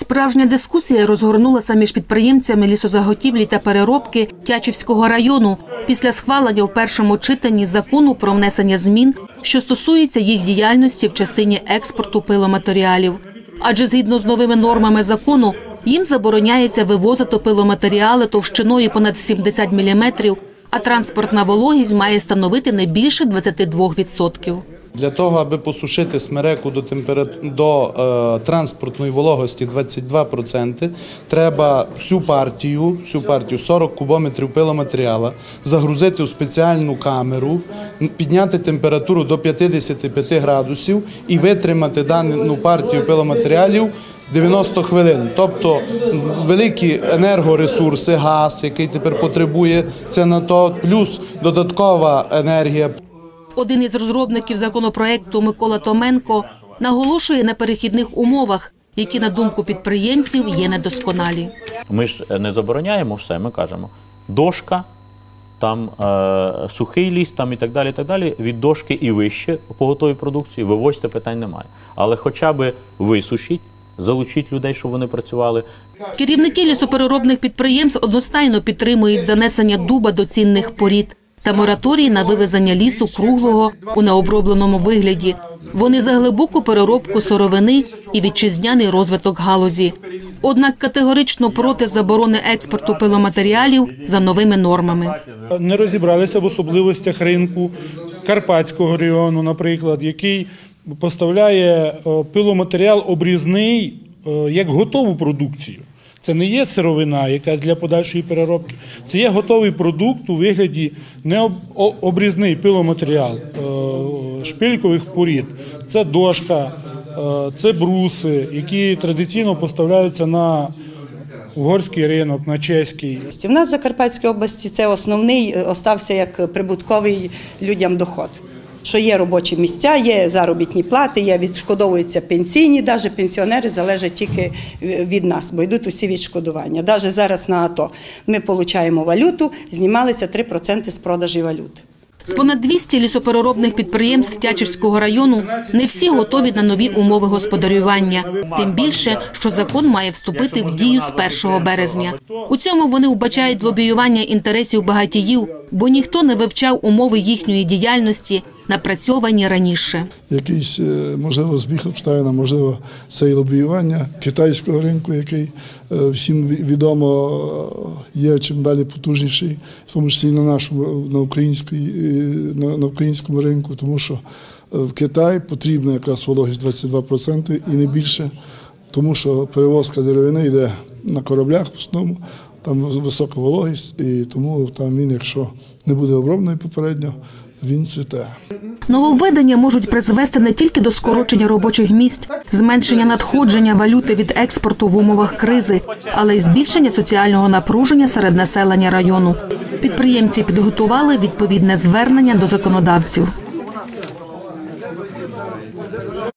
Справжня дискусія розгорнулася між підприємцями лісозаготівлі та переробки Тячівського району після схвалення у першому читанні закону про внесення змін, що стосується їх діяльності в частині експорту пиломатеріалів. Адже згідно з новими нормами закону їм забороняється вивозити пиломатеріали товщиною понад 70 мм, а транспортна вологість має становити не більше 22%. Для того, аби посушити смереку до, температ... до е, транспортної вологості 22%, треба всю партію, всю партію 40 кубометрів пиломатеріала загрузити у спеціальну камеру, підняти температуру до 55 градусів і витримати дану партію пиломатеріалів 90 хвилин. Тобто великі енергоресурси, газ, який тепер потребує це на то, плюс додаткова енергія. Один із розробників законопроекту Микола Томенко наголошує на перехідних умовах, які, на думку підприємців, є недосконалі. Ми ж не забороняємо все, ми кажемо дошка, там е, сухий ліс, там і так далі. і так далі. Від дошки і вище по готовій продукції вивозьте питань немає. Але хоча б висушіть, залучіть людей, щоб вони працювали. Керівники лісопереробних підприємств одностайно підтримують занесення дуба до цінних порід та мораторій на вивезення лісу круглого у необробленому вигляді. Вони за глибоку переробку сировини і вітчизняний розвиток галузі. Однак категорично проти заборони експорту пиломатеріалів за новими нормами. не розібралися в особливостях ринку Карпатського регіону, наприклад, який поставляє е, пиломатеріал обрізний е, як готову продукцію. Це не є сировина, якась для подальшої переробки. Це є готовий продукт у вигляді не об- о- обрізний пиломатеріал е, шпилькових порід. Це дошка, е, це бруси, які традиційно поставляються на угорський ринок, на чеський. В нас в Закарпатській області це основний е, остався як прибутковий людям доход. Що є робочі місця, є заробітні плати, є відшкодовуються пенсійні, навіть пенсіонери залежать тільки від нас, бо йдуть усі відшкодування. Навіть зараз на АТО ми отримуємо валюту, знімалися 3% з продажі валюти. З понад 200 лісопереробних підприємств Тячівського району не всі готові на нові умови господарювання. Тим більше, що закон має вступити в дію з 1 березня. У цьому вони вбачають лобіювання інтересів багатіїв, бо ніхто не вивчав умови їхньої діяльності, напрацьовані раніше. якийсь, е, можливо, збіг обставин, можливо, це і лобіювання китайського ринку, який е, всім відомо е, є чим далі потужніший, в тому числі і на нашому на, українській, на, українському ринку, тому що в Китай потрібна якраз вологість 22% і не більше, тому що перевозка деревини йде на кораблях в основному. Там висока вологість, і тому там він, якщо не буде оброблений попередньо, він цвіте. Нововведення можуть призвести не тільки до скорочення робочих місць, зменшення надходження валюти від експорту в умовах кризи, але й збільшення соціального напруження серед населення району. Підприємці підготували відповідне звернення до законодавців.